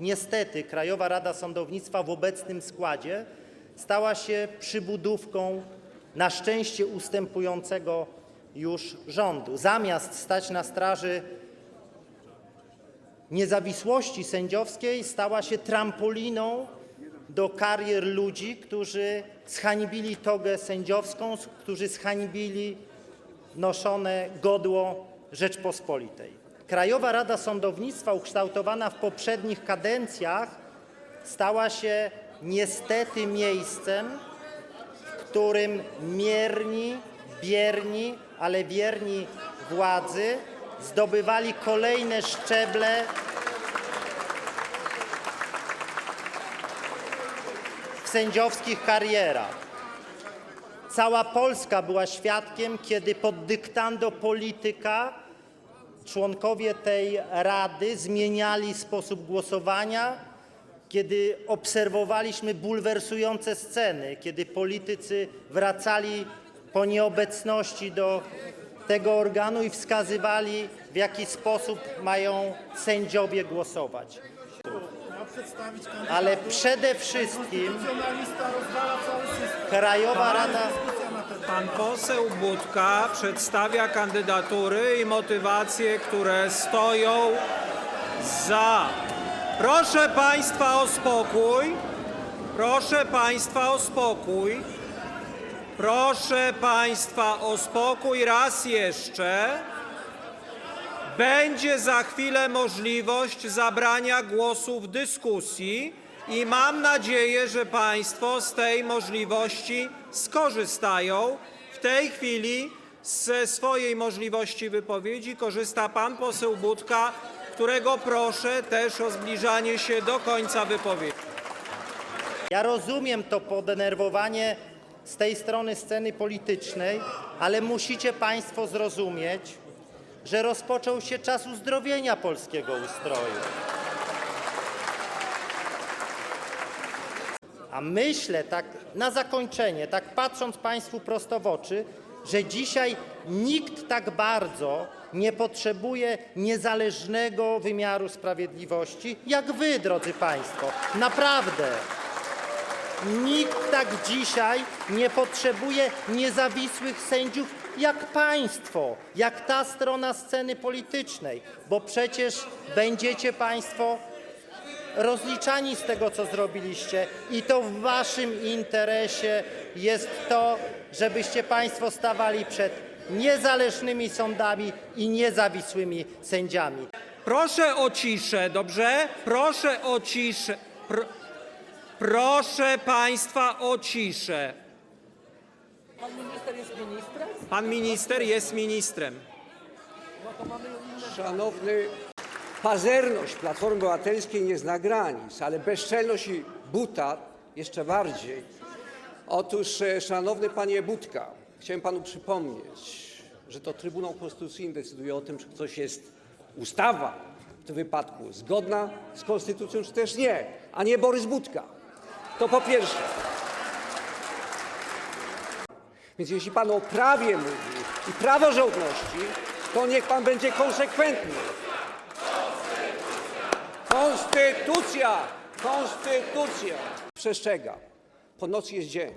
Niestety Krajowa Rada Sądownictwa w obecnym składzie stała się przybudówką na szczęście ustępującego już rządu. Zamiast stać na straży niezawisłości sędziowskiej, stała się trampoliną do karier ludzi, którzy zhańbili togę sędziowską, którzy zhańbili noszone godło Rzeczpospolitej. Krajowa Rada Sądownictwa ukształtowana w poprzednich kadencjach stała się niestety miejscem, w którym mierni, bierni, ale wierni władzy zdobywali kolejne szczeble w sędziowskich karierach. Cała Polska była świadkiem, kiedy pod dyktando polityka członkowie tej rady zmieniali sposób głosowania, kiedy obserwowaliśmy bulwersujące sceny, kiedy politycy wracali po nieobecności do tego organu i wskazywali, w jaki sposób mają sędziowie głosować. Ale przede wszystkim. Krajowa Rada. Pan poseł Budka przedstawia kandydatury i motywacje, które stoją za. Proszę Państwa o spokój. Proszę Państwa o spokój. Proszę Państwa o spokój raz jeszcze. Będzie za chwilę możliwość zabrania głosu w dyskusji i mam nadzieję, że Państwo z tej możliwości skorzystają. W tej chwili ze swojej możliwości wypowiedzi korzysta pan poseł Budka, którego proszę też o zbliżanie się do końca wypowiedzi. Ja rozumiem to podenerwowanie z tej strony sceny politycznej, ale musicie Państwo zrozumieć, że rozpoczął się czas uzdrowienia polskiego ustroju. A myślę tak na zakończenie, tak patrząc Państwu prosto w oczy, że dzisiaj nikt tak bardzo nie potrzebuje niezależnego wymiaru sprawiedliwości jak Wy, drodzy Państwo. Naprawdę. Nikt tak dzisiaj nie potrzebuje niezawisłych sędziów jak państwo, jak ta strona sceny politycznej, bo przecież będziecie państwo rozliczani z tego, co zrobiliście i to w waszym interesie jest to, żebyście państwo stawali przed niezależnymi sądami i niezawisłymi sędziami. Proszę o ciszę, dobrze? Proszę o ciszę. Pr proszę Państwa o ciszę. Pan minister jest ministrem? Pan minister jest ministrem. Szanowny, pazerność Platformy Obywatelskiej nie zna granic, ale bezczelność i buta jeszcze bardziej. Otóż, e, szanowny panie Budka, chciałem panu przypomnieć, że to Trybunał Konstytucyjny decyduje o tym, czy coś jest ustawa w tym wypadku zgodna z konstytucją, czy też nie, a nie Borys Budka. To po pierwsze. Więc jeśli pan o prawie mówi i praworządności, to niech pan będzie konsekwentny. Konstytucja! Konstytucja! Przestrzega. Po nocy jest dzień.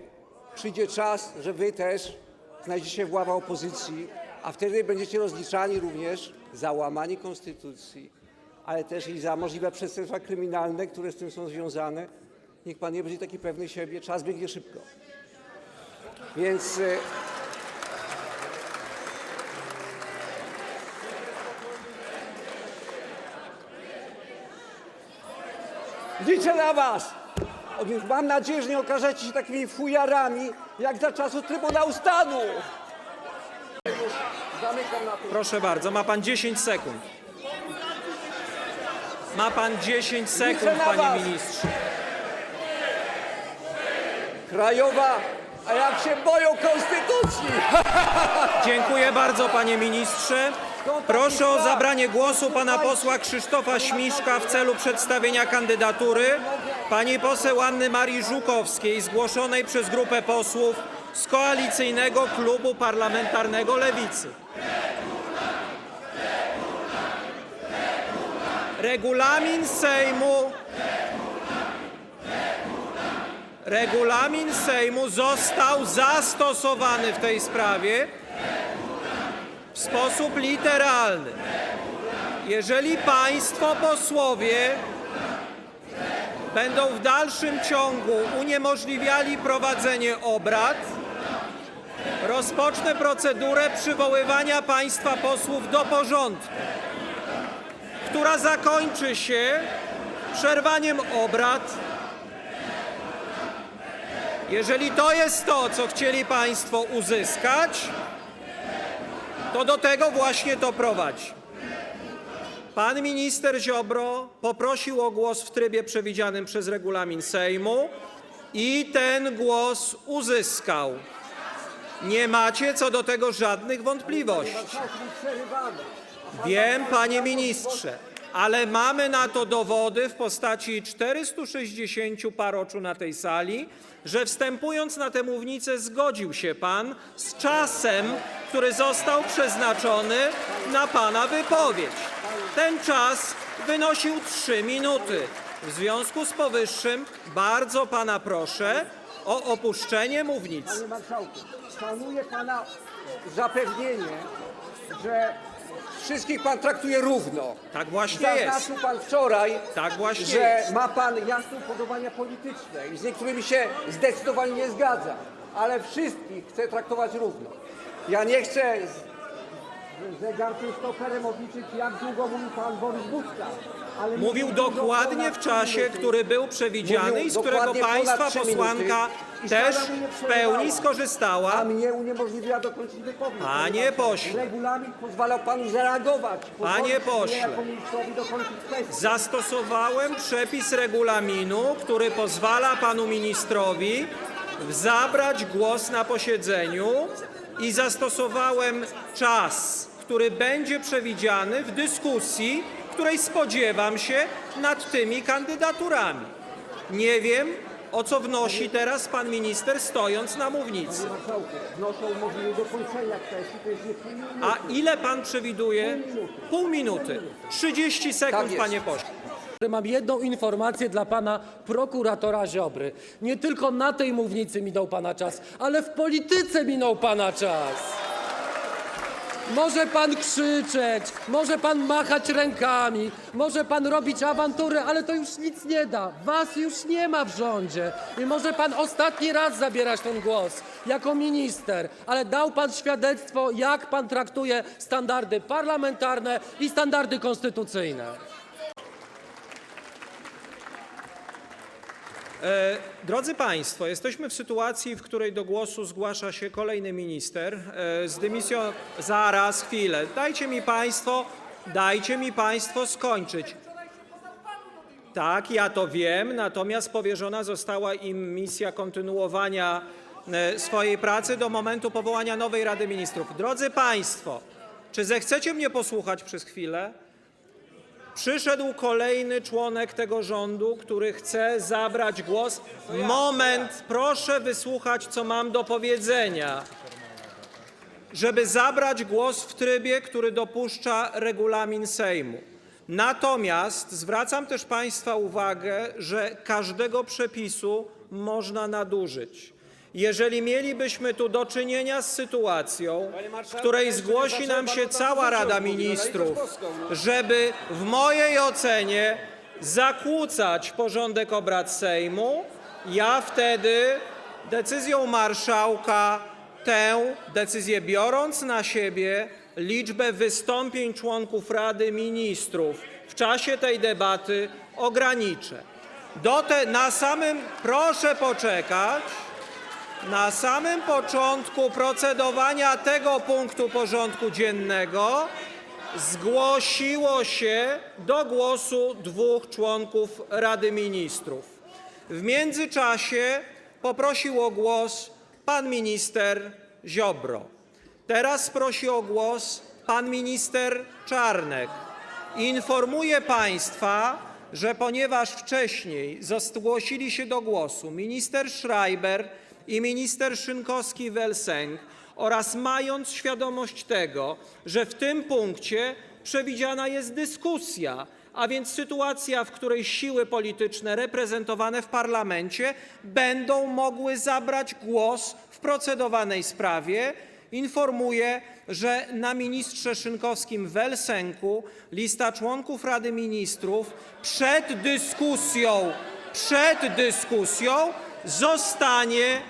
Przyjdzie czas, że wy też znajdziecie się w ławach opozycji, a wtedy będziecie rozliczani również za łamanie konstytucji, ale też i za możliwe przestępstwa kryminalne, które z tym są związane. Niech pan nie będzie taki pewny siebie, czas biegnie szybko. Więc liczę na was. Otóż Mam nadzieję, że nie okażecie się takimi fujarami, jak za czasów Trybunału Stanu. Zamykam na tym. Proszę bardzo, ma pan 10 sekund. Ma pan 10 sekund, na panie was. ministrze. Krajowa, a jak się boją konstytucji. Dziękuję bardzo, panie ministrze. Proszę o zabranie głosu pana posła Krzysztofa Śmiszka w celu przedstawienia kandydatury pani poseł Anny Marii Żukowskiej, zgłoszonej przez grupę posłów z Koalicyjnego Klubu Parlamentarnego Lewicy. Regulamin Sejmu. Regulamin Sejmu został zastosowany w tej sprawie w sposób literalny. Jeżeli państwo posłowie będą w dalszym ciągu uniemożliwiali prowadzenie obrad, rozpocznę procedurę przywoływania państwa posłów do porządku, która zakończy się przerwaniem obrad. Jeżeli to jest to, co chcieli państwo uzyskać, to do tego właśnie to prowadzi. Pan minister Ziobro poprosił o głos w trybie przewidzianym przez regulamin Sejmu i ten głos uzyskał. Nie macie co do tego żadnych wątpliwości. Wiem, panie ministrze, ale mamy na to dowody w postaci 460 paroczu na tej sali, że wstępując na tę mównicę zgodził się pan z czasem, który został przeznaczony na pana wypowiedź. Ten czas wynosił 3 minuty. W związku z powyższym bardzo pana proszę o opuszczenie mównicy. Panie marszałku, szanuję pana zapewnienie, że wszystkich pan traktuje równo. Tak właśnie jest. Zaznaczył pan wczoraj, Tak właśnie że jest. ma pan jasne upodobania polityczne i z niektórymi się zdecydowanie nie zgadza, ale wszystkich chce traktować równo. Ja nie chcę z zegarkiem stoperem obliczyć, jak długo mówił pan Borys Budka. Ale Mówił dokładnie w czasie, który był przewidziany i z którego dokładnie ponad państwa trzy posłanka minuty i też w pełni A skorzystała. mnie uniemożliwiła dokończyć wypowiedź. Panie ponieważ pośle. Regulamin pozwalał panu zareagować. Panie Pozwolić pośle. mnie jako ministrowi dokończyć kwestię. Zastosowałem przepis regulaminu, który pozwala panu ministrowi zabrać głos na posiedzeniu i zastosowałem czas, który będzie przewidziany w dyskusji, której spodziewam się nad tymi kandydaturami. Nie wiem, o co wnosi teraz pan minister, stojąc na mównicy. A ile pan przewiduje? Pół minuty. 30 sekund, jest. panie pośle. Mam jedną informację dla pana prokuratora Ziobry. Nie tylko na tej mównicy minął pana czas, ale w polityce minął pana czas. Może pan krzyczeć, może pan machać rękami, może pan robić awantury, ale to już nic nie da. Was już nie ma w rządzie. I może pan ostatni raz zabierać ten głos jako minister, ale dał pan świadectwo, jak pan traktuje standardy parlamentarne i standardy konstytucyjne. E, Drodzy Państwo, jesteśmy w sytuacji, w której do głosu zgłasza się kolejny minister e, z dymisją. Zaraz, chwilę. Dajcie mi Państwo, dajcie mi Państwo skończyć. Tak, ja to wiem, natomiast powierzona została im misja kontynuowania e, swojej pracy do momentu powołania nowej Rady Ministrów. Drodzy Państwo, czy zechcecie mnie posłuchać przez chwilę? Przyszedł kolejny członek tego rządu, który chce zabrać głos. Moment, proszę wysłuchać, co mam do powiedzenia. Żeby zabrać głos w trybie, który dopuszcza regulamin Sejmu. Natomiast zwracam też Państwa uwagę, że każdego przepisu można nadużyć. Jeżeli mielibyśmy tu do czynienia z sytuacją, w której zgłosi nam się cała Rada Ministrów, żeby w mojej ocenie zakłócać porządek obrad Sejmu, ja wtedy decyzją marszałka tę decyzję biorąc na siebie, liczbę wystąpień członków Rady Ministrów w czasie tej debaty ograniczę. Do te, na samym, proszę poczekać, na samym początku procedowania tego punktu porządku dziennego zgłosiło się do głosu dwóch członków Rady Ministrów. W międzyczasie poprosił o głos pan minister Ziobro. Teraz prosi o głos pan minister Czarnek. Informuję państwa, że ponieważ wcześniej zgłosili się do głosu minister Schreiber i minister Szynkowski-Welsenk oraz mając świadomość tego, że w tym punkcie przewidziana jest dyskusja, a więc sytuacja, w której siły polityczne reprezentowane w parlamencie będą mogły zabrać głos w procedowanej sprawie. Informuję, że na ministrze Szynkowskim w Elsenku lista członków Rady Ministrów przed dyskusją, przed dyskusją zostanie,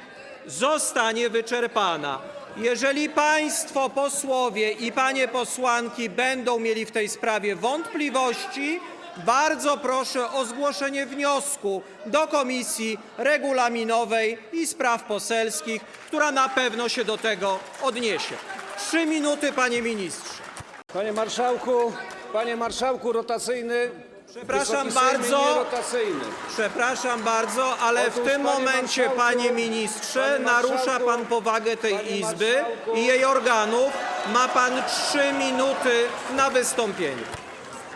zostanie wyczerpana. Jeżeli państwo posłowie i panie posłanki będą mieli w tej sprawie wątpliwości, bardzo proszę o zgłoszenie wniosku do Komisji Regulaminowej i Spraw Poselskich, która na pewno się do tego odniesie. Trzy minuty, panie ministrze. Panie marszałku, panie marszałku rotacyjny. Przepraszam bardzo. Przepraszam bardzo, ale w tym momencie, panie ministrze, narusza pan powagę tej Izby i jej organów. Ma pan trzy minuty na wystąpienie.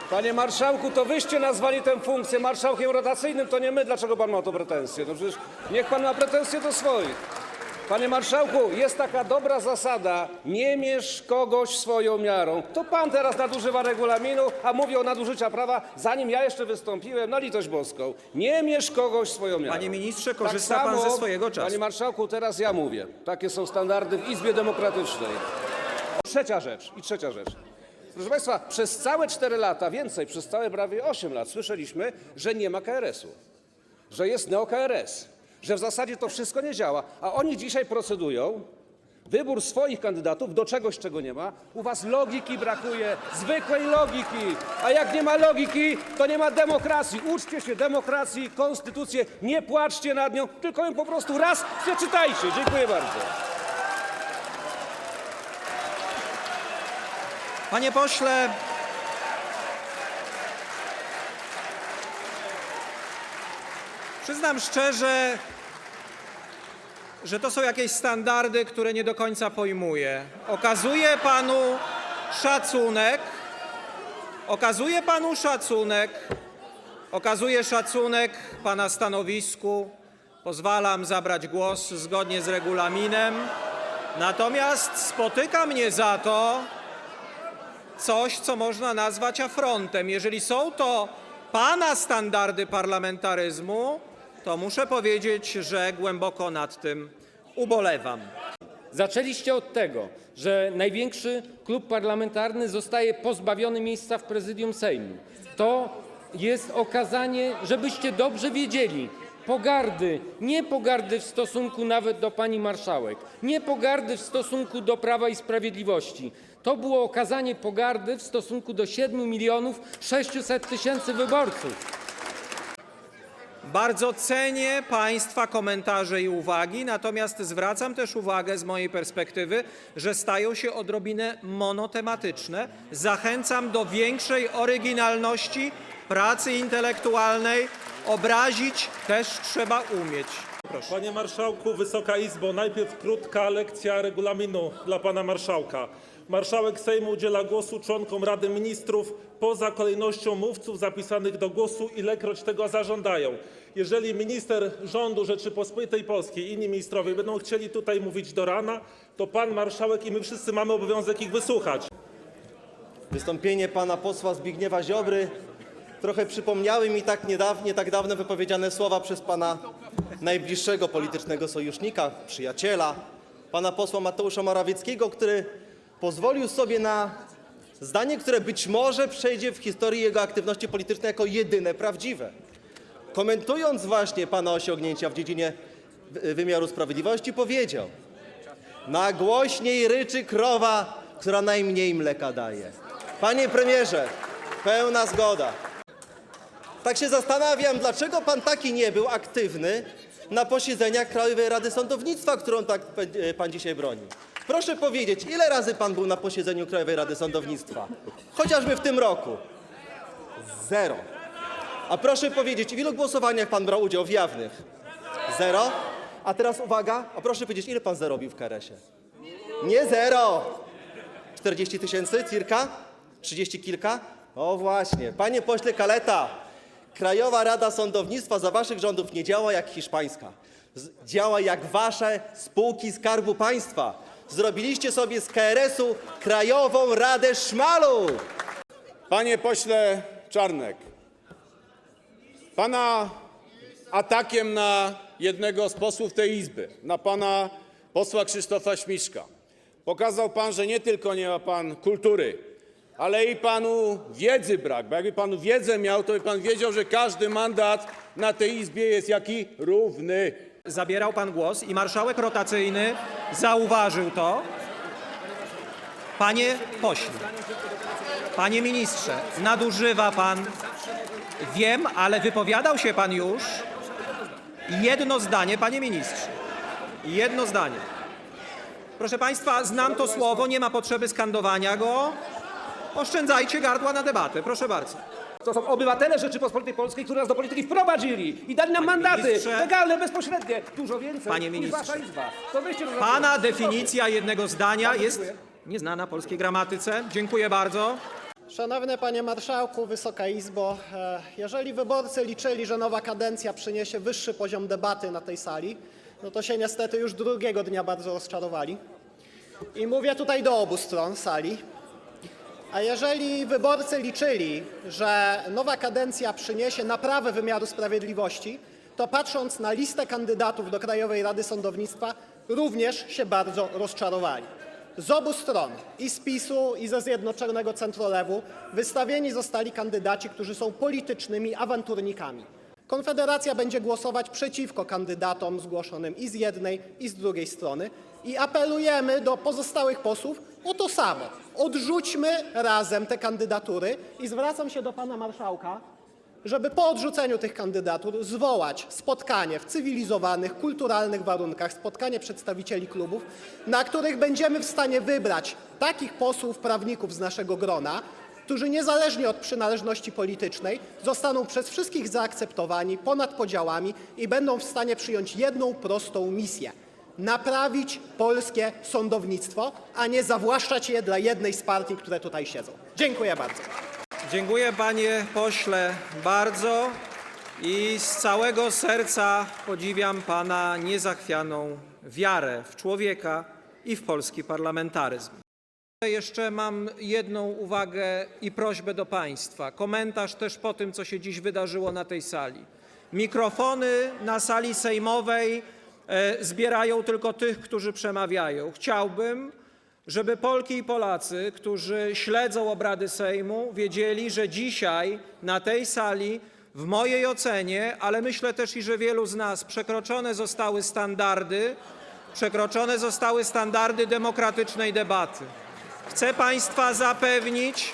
Panie marszałku, to wyście nazwali tę funkcję marszałkiem rotacyjnym, to nie my. Dlaczego pan ma o to pretensje? No przecież niech pan ma pretensje do swoich. Panie marszałku, jest taka dobra zasada, nie mierz kogoś swoją miarą. To pan teraz nadużywa regulaminu, a mówi o nadużycia prawa, zanim ja jeszcze wystąpiłem, na litość boską. Nie mierz kogoś swoją miarą. Panie ministrze, Tak korzysta pan samo- ze swojego czasu. Panie marszałku, teraz ja mówię. Takie są standardy w Izbie Demokratycznej. Trzecia rzecz i trzecia rzecz. Proszę Państwa, przez całe 4 lata, więcej, przez całe prawie 8 lat słyszeliśmy, że nie ma KRS-u, że jest neo-KRS, że w zasadzie to wszystko nie działa, a oni dzisiaj procedują wybór swoich kandydatów do czegoś, czego nie ma. U Was logiki brakuje, zwykłej logiki, a jak nie ma logiki, to nie ma demokracji. Uczcie się demokracji, konstytucję, nie płaczcie nad nią, tylko ją po prostu raz przeczytajcie. Dziękuję bardzo. Panie pośle, przyznam szczerze, że to są jakieś standardy, które nie do końca pojmuję. Okazuję panu szacunek, okazuję panu szacunek, okazuję szacunek pana stanowisku, pozwalam zabrać głos zgodnie z regulaminem, natomiast spotyka mnie za to, coś, co można nazwać afrontem. Jeżeli są to pana standardy parlamentaryzmu, to muszę powiedzieć, że głęboko nad tym ubolewam. Zaczęliście od tego, że największy klub parlamentarny zostaje pozbawiony miejsca w prezydium Sejmu. To jest okazanie, żebyście dobrze wiedzieli, pogardy, nie pogardy w stosunku nawet do pani marszałek, nie pogardy w stosunku do Prawa i Sprawiedliwości. To było okazanie pogardy w stosunku do 7 milionów 600 tysięcy wyborców. Bardzo cenię Państwa komentarze i uwagi, natomiast zwracam też uwagę z mojej perspektywy, że stają się odrobinę monotematyczne. Zachęcam do większej oryginalności, pracy intelektualnej. Obrazić też trzeba umieć. Proszę. Panie Marszałku, Wysoka Izbo, najpierw krótka lekcja regulaminu dla Pana Marszałka. Marszałek Sejmu udziela głosu członkom Rady Ministrów poza kolejnością mówców zapisanych do głosu, ilekroć tego zażądają. Jeżeli minister rządu Rzeczypospolitej Polskiej i inni ministrowie będą chcieli tutaj mówić do rana, to Pan Marszałek i my wszyscy mamy obowiązek ich wysłuchać. Wystąpienie pana posła Zbigniewa Ziobry trochę przypomniały mi tak niedawno, nie tak dawno wypowiedziane słowa przez pana najbliższego politycznego sojusznika, przyjaciela, pana posła Mateusza Morawieckiego, który pozwolił sobie na zdanie, które być może przejdzie w historii jego aktywności politycznej jako jedyne prawdziwe. Komentując właśnie pana osiągnięcia w dziedzinie wy- wymiaru sprawiedliwości, powiedział: Nagłośniej ryczy krowa, która najmniej mleka daje. Panie premierze, pełna zgoda. Tak się zastanawiam, dlaczego pan taki nie był aktywny na posiedzeniach Krajowej Rady Sądownictwa, którą tak pe- pan dzisiaj broni. Proszę powiedzieć, ile razy pan był na posiedzeniu Krajowej Rady Sądownictwa? Chociażby w tym roku. Zero. A proszę powiedzieć, w ilu głosowaniach pan brał udział w jawnych? Zero. A teraz uwaga, a proszę powiedzieć, ile pan zarobił w KRS-ie? Nie zero. 40 tysięcy cirka? 30 kilka? O właśnie. Panie pośle Kaleta, Krajowa Rada Sądownictwa za waszych rządów nie działa jak hiszpańska. Działa jak wasze spółki Skarbu Państwa. Zrobiliście sobie z KRS-u Krajową Radę Szmalu. Panie pośle Czarnek, pana atakiem na jednego z posłów tej Izby, na pana posła Krzysztofa Śmiszka, pokazał pan, że nie tylko nie ma pan kultury, ale i panu wiedzy brak, bo jakby pan wiedzę miał, to by pan wiedział, że każdy mandat na tej Izbie jest jaki? Równy. Zabierał pan głos i marszałek rotacyjny zauważył to. Panie pośle, panie ministrze, nadużywa pan. Wiem, ale wypowiadał się pan już. Jedno zdanie, panie ministrze. Jedno zdanie. Proszę państwa, znam to słowo, nie ma potrzeby skandowania go. Oszczędzajcie gardła na debatę, proszę bardzo. To są obywatele Rzeczypospolitej Polskiej, którzy nas do polityki wprowadzili i dali nam Panie mandaty ministrze. legalne, bezpośrednie, dużo więcej Panie niż ministrze. wasza Izba. To wyście to Pana definicja jednego zdania jest nieznana polskiej gramatyce. Dziękuję bardzo. Szanowny Panie Marszałku, Wysoka Izbo, e, jeżeli wyborcy liczyli, że nowa kadencja przyniesie wyższy poziom debaty na tej sali, no to się niestety już drugiego dnia bardzo rozczarowali. I mówię tutaj do obu stron sali. A jeżeli wyborcy liczyli, że nowa kadencja przyniesie naprawę wymiaru sprawiedliwości, to patrząc na listę kandydatów do Krajowej Rady Sądownictwa, również się bardzo rozczarowali. Z obu stron, i z PiSu, i ze Zjednoczonego Centrolewu, wystawieni zostali kandydaci, którzy są politycznymi awanturnikami. Konfederacja będzie głosować przeciwko kandydatom zgłoszonym i z jednej, i z drugiej strony i apelujemy do pozostałych posłów o to samo. Odrzućmy razem te kandydatury i zwracam się do pana marszałka, żeby po odrzuceniu tych kandydatur zwołać spotkanie w cywilizowanych, kulturalnych warunkach, spotkanie przedstawicieli klubów, na których będziemy w stanie wybrać takich posłów, prawników z naszego grona, którzy niezależnie od przynależności politycznej zostaną przez wszystkich zaakceptowani ponad podziałami i będą w stanie przyjąć jedną prostą misję naprawić polskie sądownictwo, a nie zawłaszczać je dla jednej z partii, które tutaj siedzą. Dziękuję bardzo. Dziękuję panie pośle bardzo i z całego serca podziwiam pana niezachwianą wiarę w człowieka i w polski parlamentaryzm. Jeszcze mam jedną uwagę i prośbę do państwa. Komentarz też po tym, co się dziś wydarzyło na tej sali. Mikrofony na sali sejmowej zbierają tylko tych, którzy przemawiają. Chciałbym, żeby Polki i Polacy, którzy śledzą obrady Sejmu, wiedzieli, że dzisiaj na tej sali, w mojej ocenie, ale myślę też i że wielu z nas, przekroczone zostały standardy, przekroczone zostały standardy demokratycznej debaty. Chcę Państwa zapewnić,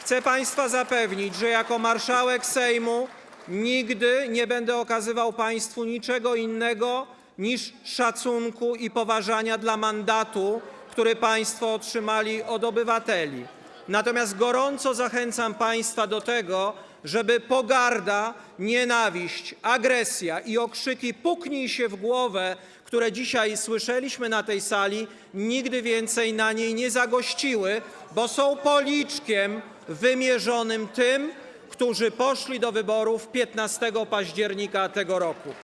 chcę Państwa zapewnić, że jako marszałek Sejmu nigdy nie będę okazywał Państwu niczego innego niż szacunku i poważania dla mandatu, który Państwo otrzymali od obywateli. Natomiast gorąco zachęcam Państwa do tego, żeby pogarda, nienawiść, agresja i okrzyki puknij się w głowę, które dzisiaj słyszeliśmy na tej sali, nigdy więcej na niej nie zagościły, bo są policzkiem wymierzonym tym, którzy poszli do wyborów 15 października tego roku.